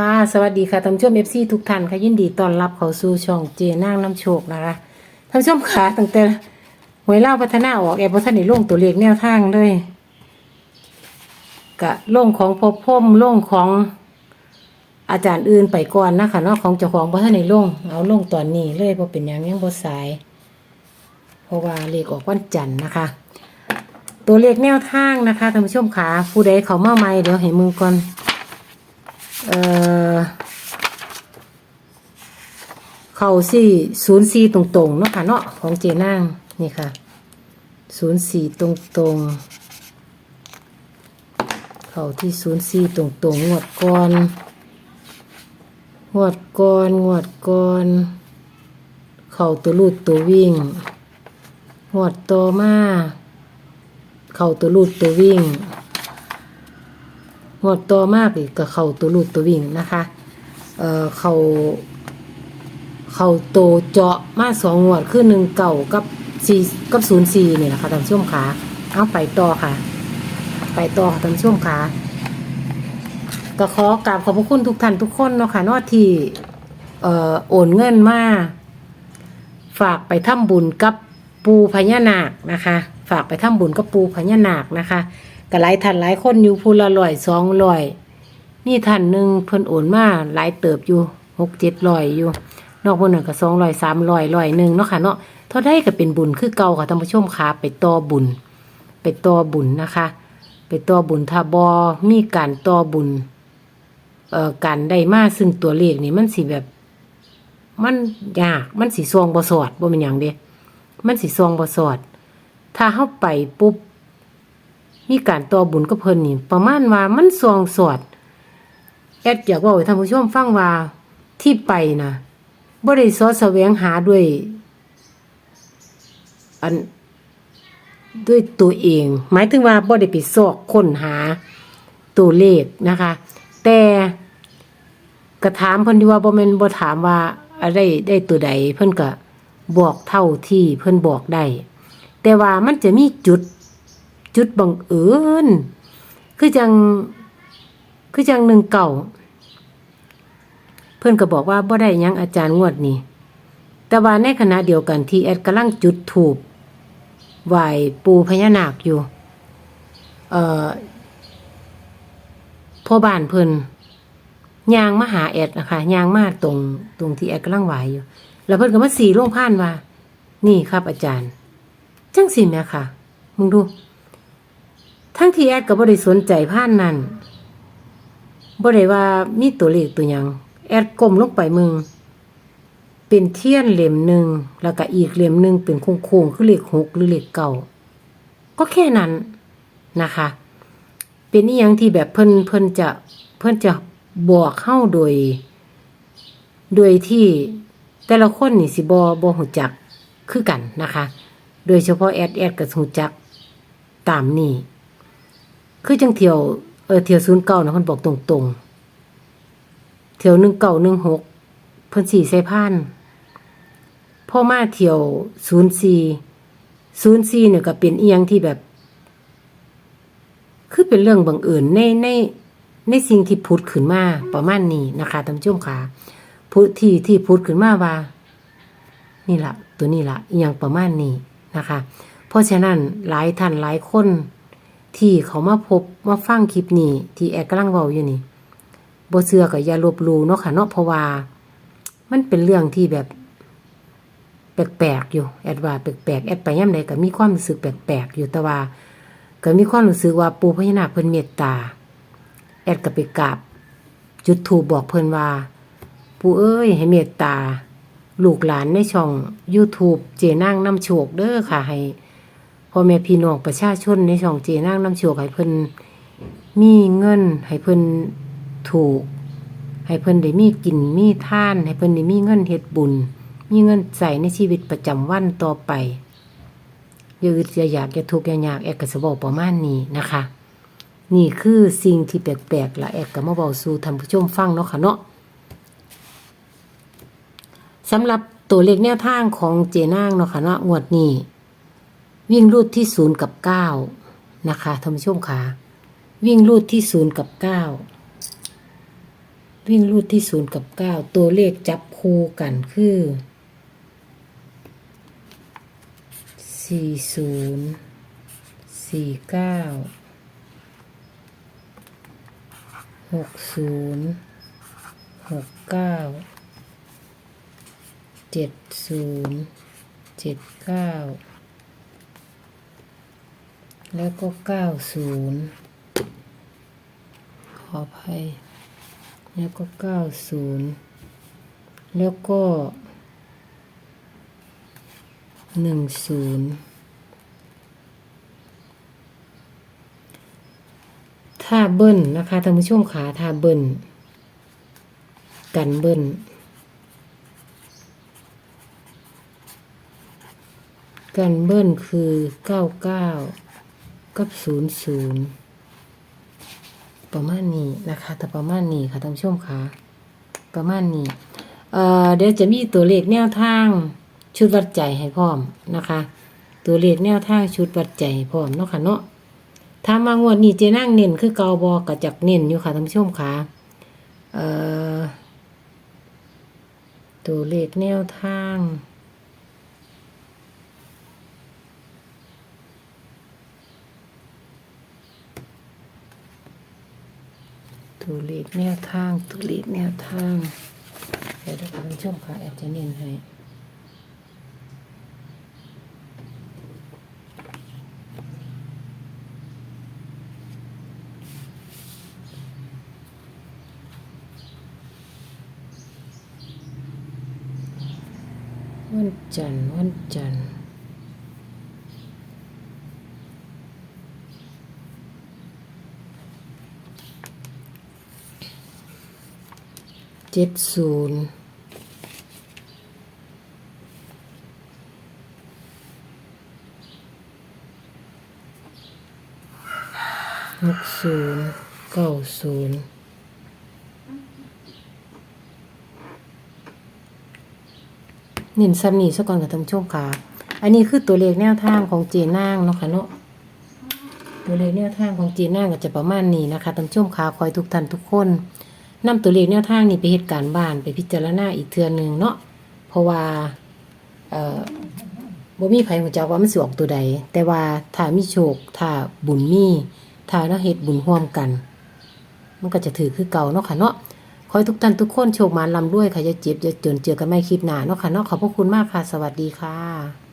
ค่ะ สวัสดีค่ะท่านผู้ชมเอฟซีทุกท่านค่ะยินดีต้อนรับเข้าสู่ช่องเจนางน้ำโชคนะคะท่านผู้ชมค่ะตั้งแต่หวยเล่าพัฒนาออกแอบพัฒนาลงตัวเลขแนวทางเลยกะลงของพบพมลงของอาจารย์อื่นไปก่อนนะคะเนาะของเจ้าของพัฒนาลงเอาลงตอนนี้เลยเพราะเป็นอย่างยังบ่สายเพราะว่าเลขออกวันจันทร์นะคะ ตัวเลขแนวทางนะคะท่านผู้ชมค่ะผู้ใดเขามาใหม่เดี๋ยวให้มือก่อน เอ่อเข่าสี่ศูนย์สี่ตรงๆเนาะค่ะเนาะของเจนางนี่ค่ะศูนย์สี่ตรงๆ เข่าที่ศูนย์สี่ตรงๆงวดก่อนงวดก่อนงวดก่อนเข่าตัวลูดตัววิ่งงวดต่อมา เข่าตัวลูดตัววิ่ง งวดต่อมากอีกก็เข้าตัวลูดตัววิ่งนะคะเอ่อเขาเข่าโตเจาะมาสองงวดคือหนึ่งเก่ากับสี่กับศูนย์สี่นี่แหละค่ะท่านผู้ชมขาเอาไปต่อค่ะ ไปต่อค่ะท่านผู้ชมขาก็ขอกราบขอบพระคุณทุกท่านทุกคนเนาะค่ะนอที่เอ่อโอนเงินมาฝากไปทำบุญกับปูพญานาคนะคะ ฝากไปทำบุญกับปูพญานาคนะคะ ก็หลายท่านหลายคนอยู่พูละร้อยสองร้อยนี่ท่านหนึ่งเพิ่นโอนมาหลายเติบอยู่หกเจ็ดร้อยอยู่ นอกบนหนึ่งก็สองร้อยสามร้อยร้อยหนึ่งเนาะค่ะเนาะเท่าได้ก็เป็นบุญคือเก่าค่ะท่านผู้ชมค่ะไปต่อบุญ ไปต่อบุญนะคะ ไปต่อบุญถ้าบอมีการต่อบุญเอ่อการได้มาซึ่งตัวเลขนี่มันสิแบบ มันยากมันสิซองบ่สอดบ่เป็นหยังเด้มันสิซองบ่สอด ถ้าเฮาไปปุ๊บ มีการต่อบุญกับเพิ่นนี่ ประมาณว่ามันซองสอดแอดอยากบอกให้ท่านผู้ชมฟังว่าที่ไปนะบ่ได้สอแสวงหาด้วย อันด้วยตัวเอง หมายถึงว่าบ่ได้ไปซอกค้นหาตัวเลขนะคะ แต่กระถามเพิ่นที่ว่าบ่แม่นบ่ถามว่าอะไรได้ตัวใด เพิ่นก็บอกเท่าที่เพิ่นบอกได้ แต่ว่ามันจะมีจุด จุดบังเอิญคือจังคือจังหนึ่งเก่า เพื่อนก็บอกว่าบ่ได้ยังอาจารย์งวดนี้แต่ว่าในขณะเดียวกันที่แอดกำลังจุดถูบไหวปูพญานาคอยู่ เอ่อพ่อบ้านเพิ่นยางมาหาแอดนะคะยางมาตรงตรงที่แอดกำลังไหวอยู่ แล้วเพิ่นก็มาสีลงผ่านว่า นี่ครับอาจารย์ จังสิแม่ค่ะ มึงดู ทั้งที่แอดก็บ่ได้สนใจผ่านนั้นบ่ได้ว่ามีตัวเลขตัวหยังแอดก้มลงไปมึง เป็นเทียนเหลี่ยมหนึ่งแล้วก็อีกเหลี่ยมหนึ่งเป็นโค้งๆคือเลขหกหรือเลขเก้าก็แค่นั้นนะคะ เป็นอีหยังที่แบบเพิ่นเพิ่นจะเพิ่นจะบอกเข้าโดย โดยที่แต่ละคนนี่สิบอบหูจักคือกันนะคะ โดยเฉพาะแอดแอดกับหูจักตามนี่ คือจังเที่ยวเออเที่ยวศูนย์เก้านะเพิ่นบอกตรงๆ เที่ยวหนึ่งเก้าหนึ่งหกเพิ่นสี่ใส่พันพ่อมาเที่ยวศูนย์สี่ศูนย์สี่เนี่ยก็เป็นเอียงที่แบบ คือเป็นเรื่องบังเอิญในในในสิ่งที่พุดขึ้นมาประมาณนี้นะคะท่านผู้ชมค่ะพุที่ที่พุดขึ้นมาว่า นี่ละตัวนี้ละอย่างประมาณนี้นะคะ เพราะฉะนั้นหลายท่านหลายคน ที่เขามาพบมาฟังคลิปนี้ ที่แอดกำลังเว้าอยู่นี่บ่เชื่อก็อย่าลบลู่เนาะค่ะเนาะเพราะว่า มันเป็นเรื่องที่แบบ แปลกๆอยู่ แอดว่าแปลกๆแอดไปย่ำใดก็มีความรู้สึกแปลกๆอยู่แต่ว่าก็มีความรู้สึกว่าปู่พญานาคเพิ่นเมตตา แอดก็ไปกราบจุดถูบอกเพิ่นว่า ปู่เอ้ย ให้เมตตา ลูกหลานในช่อง YouTube เจนางน้ำโชคเด้อค่ะให้ พ่อแม่พี่น้องประชาชนในช่องเจนางน้ำโชคให้เพิ่นมีเงินให้เพิ่นถูก ให้เพิ่นได้มีกินมีท่าน ให้เพิ่นได้มีเงินเฮ็ดบุญ มีเงินใส่ในชีวิตประจำวันต่อไปอย่าอึดอย่าอยากอย่าทุกข์อย่าอยากแอกกระสบอกประมาณนี้นะคะ นี่คือสิ่งที่แปลกๆละแอกก็มาเบาสู่ท่านผู้ชมฟังเนาะค่ะเนาะสำหรับตัวเลขแนวทางของเจนางเนาะค่ะเนาะงวดนี้ วิ่งรูดที่ศูนย์กับเก้านะคะท่านผู้ชมค่ะวิ่งรูดที่ศูนย์กับเก้าวิ่งรูดที่ศูนย์กับเก้าตัวเลขจับคู่กันคือสี่ศูนย์สี่เก้าหกศูนย์หกเก้าเจ็ดศูนย์เจ็ดเก้า แล้วก็เก้าศูนย์ขออภัย แล้วก็เก้าศูนย์แล้วก็หนึ่งศูนย์ถ้าเบิ้ลนะคะท่านผู้ชมขาถ้าเบิ้ลกันเบิ้ลกันเบิ้ลคือเก้าเก้า กับศูนย์ศูนย์ประมาณนี้นะคะแต่ประมาณนี้ค่ะท่านผู้ชมค่ะประมาณนี้เอ่อเดี๋ยวจะมีตัวเลขแนวทางชุดวัดใจให้พร้อมนะคะ ตัวเลขแนวทางชุดวัดใจพร้อมเนาะค่ะเนาะถ้ามางวดนี้เจนั่งเน้นคือเกาบอกระจักเน้นอยู่ค่ะท่านผู้ชมค่ะเอ่อตัวเลขแนวทาง ตัวเลขแนวทางตัวเลขแนวทางเดี๋ยวท่านผู้ชมค่ะแอบจะเน้นให้วันจันทร์วันจันทร์ เจ็ดศูนย์หกศูนย์เก้าศูนย์นินซ้ำนี่ซะก่อนกับท่านผู้ชมค่ะ อันนี้คือตัวเลขแนวทางของเจนางเนาะค่ะเนาะตัวเลขแนวทางของเจนางก็จะประมาณนี้นะคะท่านผู้ชมค่ะคอยทุกท่านทุกคน นำตัวเลขแนวทางนี้ไปเหตุการณ์บ้านไปพิจารณาอีกเทื่อหนึ่งเนาะเพราะว่าเอ่อบ่มีไผหัวจักว่ามันสิออกตัวใด แต่ว่าถ้ามีโชคถ้าบุญมีถ้าเราเฮ็ดบุญร่วมกัน มันก็จะถือคือเก่าเนาะค่ะเนาะขอให้ทุกท่านทุกคนโชคมานลำด้วยค่ะอย่าเจ็บอย่าจนเจอกันไม่คลิปหน้าเนาะค่ะเนาะขอบพระคุณมากค่ะ สวัสดีค่ะ